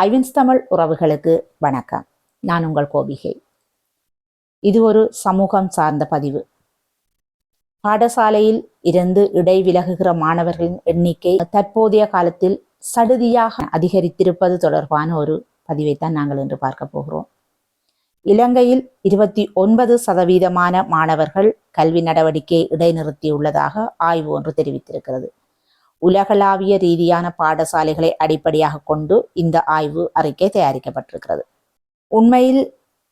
ஐவின்ஸ் தமிழ் உறவுகளுக்கு வணக்கம். நான் உங்கள் கோபிகை. இது ஒரு சமூகம் சார்ந்த பதிவு. பாடசாலையில் இருந்து இடைவிலகுகிற மாணவர்களின் எண்ணிக்கை தற்போதைய காலத்தில் சடுதியாக அதிகரித்திருப்பது தொடர்பான ஒரு பதிவைத்தான் நாங்கள் இன்று பார்க்க போகிறோம். இலங்கையில் இருபத்தி ஒன்பது சதவீதமான மாணவர்கள் கல்வி நடவடிக்கையை இடைநிறுத்தியுள்ளதாக ஆய்வு ஒன்று தெரிவித்திருக்கிறது. உலகளாவிய ரீதியான பாடசாலைகளை அடிப்படையாக கொண்டு இந்த ஆய்வு அறிக்கை தயாரிக்கப்பட்டிருக்கிறது. உண்மையில்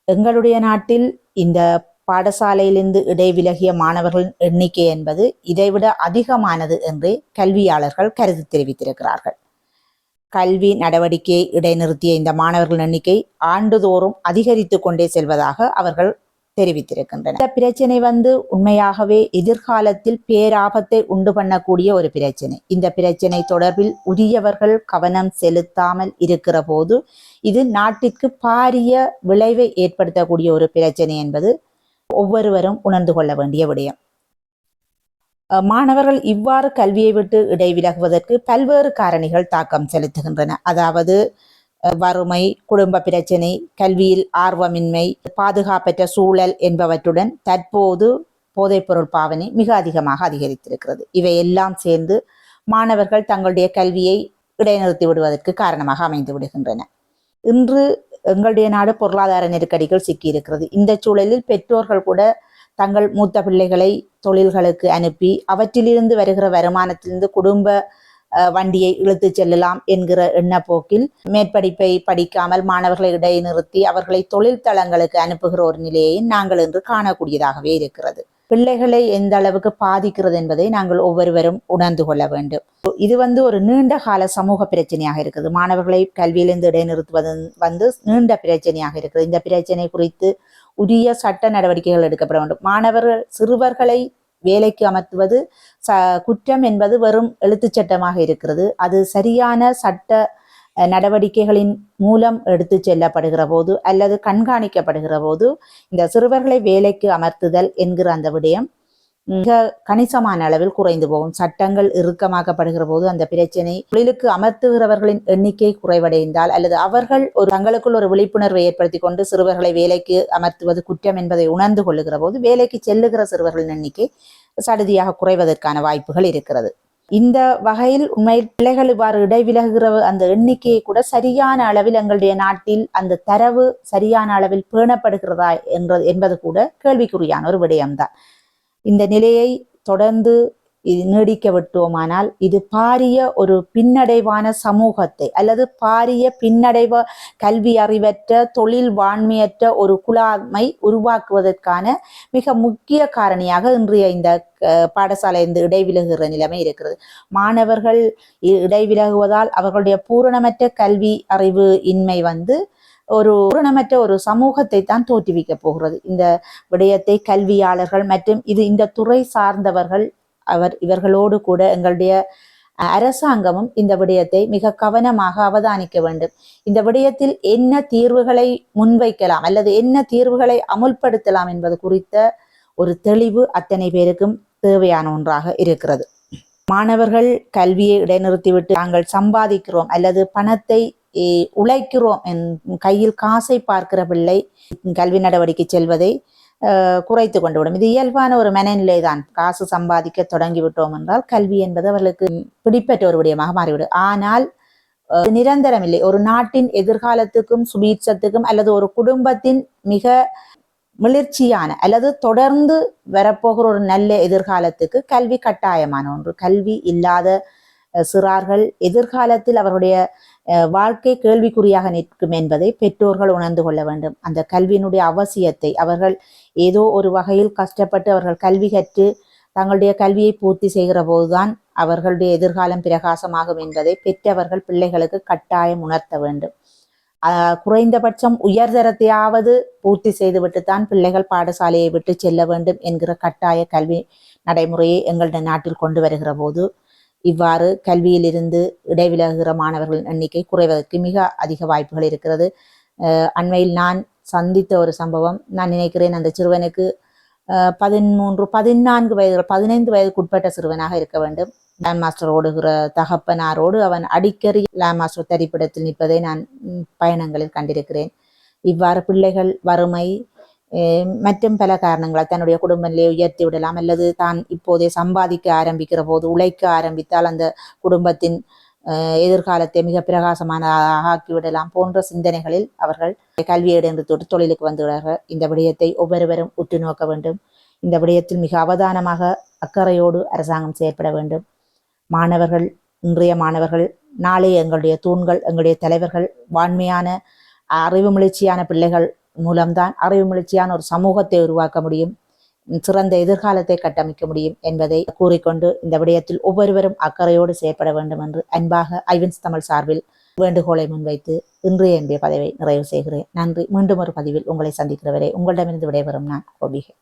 எங்களுடைய நாட்டில் இந்த பாடசாலையிலிருந்து இடைவிலகிய மாணவர்களின் எண்ணிக்கை என்பது இதைவிட அதிகமானது என்று கல்வியாளர்கள் கருத்து தெரிவித்திருக்கிறார்கள். கல்வி நடவடிக்கையை இடைநிறுத்திய இந்த மாணவர்களின் எண்ணிக்கை ஆண்டுதோறும் அதிகரித்து கொண்டே செல்வதாக அவர்கள் தெரிவித்திருக்கின்றன. இந்த பிரச்சனை வந்து உண்மையாகவே எதிர்காலத்தில் பேராபத்தை உண்டு பண்ணக்கூடிய ஒரு பிரச்சனை. இந்த பிரச்சனை தொடர்பில் உரியவர்கள் கவனம் செலுத்தாமல் இருக்கிற போது இது நாட்டிற்கு பாரிய விளைவை ஏற்படுத்தக்கூடிய ஒரு பிரச்சனை என்பது ஒவ்வொருவரும் உணர்ந்து கொள்ள வேண்டிய விடயம். மாணவர்கள் இவ்வாறு கல்வியை விட்டு இடைவிலகுவதற்கு பல்வேறு காரணிகள் தாக்கம் செலுத்துகின்றன. அதாவது வறுமை குடும்ப பிரச்சனை கல்வியில் ஆர்வமின்மை பாதுகாப்பற்ற சூழல் என்பவற்றுடன் தற்போது போதைப்பொருள் பாவனை மிக அதிகமாக அதிகரித்திருக்கிறது. இவை எல்லாம் சேர்ந்து மாணவர்கள் தங்களுடைய கல்வியை இடைநிறுத்தி விடுவதற்கு காரணமாக அமைந்து விடுகின்றன. இன்று எங்களுடைய நாடு பொருளாதார நெருக்கடிகள் சிக்கியிருக்கிறது. இந்த சூழலில் பெற்றோர்கள் கூட தங்கள் மூத்த பிள்ளைகளை தொழில்களுக்கு அனுப்பி அவற்றிலிருந்து வருகிற வருமானத்திலிருந்து குடும்ப வண்டியை இழுத்துச் செல்லலாம் என்கிற எண்ணப்போக்கில் மேற்படிப்பை படிக்காமல் மாணவர்களை இடைநிறுத்தி அவர்களை தொழில் தளங்களுக்கு அனுப்புகிற ஒரு நிலையை நாங்கள் இன்று காணக்கூடியதாகவே இருக்கிறது. பிள்ளைகளை எந்த அளவுக்கு பாதிக்கிறது என்பதை நாங்கள் ஒவ்வொருவரும் உணர்ந்து கொள்ள வேண்டும். இது வந்து ஒரு நீண்ட கால சமூக பிரச்சனையாக இருக்குது. மாணவர்களை கல்வியிலிருந்து இடைநிறுத்துவது வந்து நீண்ட பிரச்சனையாக இருக்குது. இந்த பிரச்சனை குறித்து உரிய சட்ட நடவடிக்கைகள் எடுக்கப்பட வேண்டும். மாணவர்கள் சிறுவர்களை வேலைக்கு அமர்த்துவது ச குற்றம் என்பது வெறும் எழுத்துச் சட்டமாக இருக்கிறது. அது சரியான சட்ட நடவடிக்கைகளின் மூலம் எடுத்து செல்லப்படுகிற போது அல்லது கண்காணிக்கப்படுகிற போது இந்த சிறுவர்களை வேலைக்கு அமர்த்துதல் என்கிற அந்த விடயம் மிக கணிசமான அளவில் குறைந்து போகும். சட்டங்கள் இறுக்கமாக்கப்படுகிற போது அந்த பிரச்சனை தொழிலுக்கு அமர்த்துகிறவர்களின் எண்ணிக்கை குறைவடைந்தால் அல்லது அவர்கள் ஒரு தங்களுக்குள் ஒரு விழிப்புணர்வை ஏற்படுத்தி கொண்டு சிறுவர்களை வேலைக்கு அமர்த்துவது குற்றம் என்பதை உணர்ந்து கொள்ளுகிற போது வேலைக்கு செல்லுகிற சிறுவர்களின் எண்ணிக்கை சடுதியாக குறைவதற்கான வாய்ப்புகள் இருக்கிறது. இந்த வகையில் உண்மையில் பிள்ளைகள் இவ்வாறு இடைவிலகுகிற அந்த எண்ணிக்கையை கூட சரியான அளவில் எங்களுடைய நாட்டில் அந்த தரவு சரியான அளவில் பேணப்படுகிறதா என்ற என்பது கூட கேள்விக்குறியான ஒரு விடயம்தான். இந்த நிலையை தொடர்ந்து நீடிக்க விட்டோமானால் இது பாரிய ஒரு பின்னடைவான சமூகத்தை அல்லது பாரிய பின்னடைவ கல்வி அறிவற்ற தொழில் வாண்மையற்ற ஒரு குழாமை உருவாக்குவதற்கான மிக முக்கிய காரணியாக இன்றைய இந்த பாடசாலை இந்த இடைவிலகுகிற நிலைமை இருக்கிறது. மாணவர்கள் இ- இடைவிலகுவதால் அவர்களுடைய பூரணமற்ற கல்வி அறிவு இன்மை வந்து ஒரு பூரணமற்ற ஒரு சமூகத்தை தான் தோற்றுவிக்க போகிறது. இந்த விடயத்தை கல்வியாளர்கள் மற்றும் இது இந்த துறை சார்ந்தவர்கள் அவர் இவர்களோடு கூட எங்களுடைய அரசாங்கமும் இந்த விடயத்தை மிக கவனமாக அவதானிக்க வேண்டும். இந்த விடயத்தில் என்ன தீர்வுகளை முன்வைக்கலாம் அல்லது என்ன தீர்வுகளை அமுல்படுத்தலாம் என்பது குறித்த ஒரு தெளிவு அத்தனை பேருக்கும் தேவையான ஒன்றாக இருக்கிறது. மாணவர்கள் கல்வியை இடைநிறுத்திவிட்டு நாங்கள் சம்பாதிக்கிறோம் அல்லது பணத்தை உழைக்கிறோம் என் கையில் காசை பார்க்கிற பிள்ளை கல்வி நடவடிக்கை செல்வதை குறைத்து கொண்டு விடும். இது இயல்பான ஒரு மனநிலை தான் காசு சம்பாதிக்க தொடங்கி விட்டோம் என்றால் கல்வி என்பது அவர்களுக்கு பிடிப்பற்ற ஒரு விடயமாக மாறிவிடும். ஆனால் அஹ், நிரந்தரம் இல்லை. ஒரு நாட்டின் எதிர்காலத்துக்கும் சுபீட்சத்துக்கும் அல்லது ஒரு குடும்பத்தின் மிக மிளிர்ச்சியான அல்லது தொடர்ந்து வரப்போகிற ஒரு நல்ல எதிர்காலத்துக்கு கல்வி கட்டாயமான ஒன்று. கல்வி இல்லாத சிறார்கள் எதிர்காலத்தில் அவருடைய வாழ்க்கை கேள்விக்குறியாக நிற்கும் என்பதை பெற்றோர்கள் உணர்ந்து கொள்ள வேண்டும். அந்த கல்வியினுடைய அவசியத்தை அவர்கள் ஏதோ ஒரு வகையில் கஷ்டப்பட்டு அவர்கள் கல்வி கற்று தங்களுடைய கல்வியை பூர்த்தி செய்கிற போதுதான் அவர்களுடைய எதிர்காலம் பிரகாசமாகும் என்பதை பெற்றவர்கள் பிள்ளைகளுக்கு கட்டாயம் உணர்த்த வேண்டும். குறைந்தபட்சம் உயர்தரத்தையாவது பூர்த்தி செய்துவிட்டுத்தான் பிள்ளைகள் பாடசாலையை விட்டு செல்ல வேண்டும் என்கிற கட்டாய கல்வி நடைமுறையை எங்களுடைய நாட்டில் கொண்டு வருகிற போது இவ்வாறு கல்வியிலிருந்து இடைவிலகுகிற மாணவர்களின் எண்ணிக்கை குறைவதற்கு மிக அதிக வாய்ப்புகள் இருக்கிறது. அஹ் அண்மையில் நான் சந்தித்த ஒரு சம்பவம். நான் நினைக்கிறேன் அந்த சிறுவனுக்கு பதிமூன்று பதினான்கு வயது பதினைந்து வயதுக்குட்பட்ட சிறுவனாக இருக்க வேண்டும். லேண்ட் மாஸ்டர் ஓடுகிற தகப்பனாரோடு அவன் அடிக்கடி லேண்ட் மாஸ்டர் தரிப்பிடத்தில் நிற்பதை நான் பயணங்களில் கண்டிருக்கிறேன். இவ்வாறு பிள்ளைகள் வறுமை மற்றும் பல காரணங்களால் தன்னுடைய குடும்பத்திலே உயர்த்தி விடலாம் அல்லது தான் இப்போதே சம்பாதிக்க ஆரம்பிக்கிற போது உழைக்க ஆரம்பித்தால் அந்த குடும்பத்தின் எதிர்காலத்தை மிக பிரகாசமான ஆக்கிவிடலாம் போன்ற சிந்தனைகளில் அவர்கள் கல்வியை இடைந்து தொட்டு தொழிலுக்கு வந்துள்ளார்கள் இந்த விடயத்தை ஒவ்வொருவரும் உற்று நோக்க வேண்டும் இந்த விடயத்தில் மிக அவதானமாக அக்கறையோடு அரசாங்கம் செயற்பட வேண்டும் மாணவர்கள் இன்றைய மாணவர்கள் நாளை எங்களுடைய தூண்கள் எங்களுடைய தலைவர்கள் வாண்மையான அறிவு முயற்சியான பிள்ளைகள் மூலம்தான் அறிவு முயற்சியான ஒரு சமூகத்தை உருவாக்க முடியும். சிறந்த எதிர்காலத்தை கட்டமைக்க முடியும் என்பதை கூறிக்கொண்டு இந்த விடயத்தில் ஒவ்வொருவரும் அக்கறையோடு செயற்பட வேண்டும் என்று அன்பாக ஐவின்ஸ் தமிழ் சார்பில் வேண்டுகோளை முன்வைத்து இன்றைய என்னுடைய பதவியை நிறைவு செய்கிறேன். நன்றி. மீண்டும் ஒரு பதிவில் உங்களை சந்திக்கிறவரை உங்களிடமிருந்து விடைபெறும் நான் கோபிகை.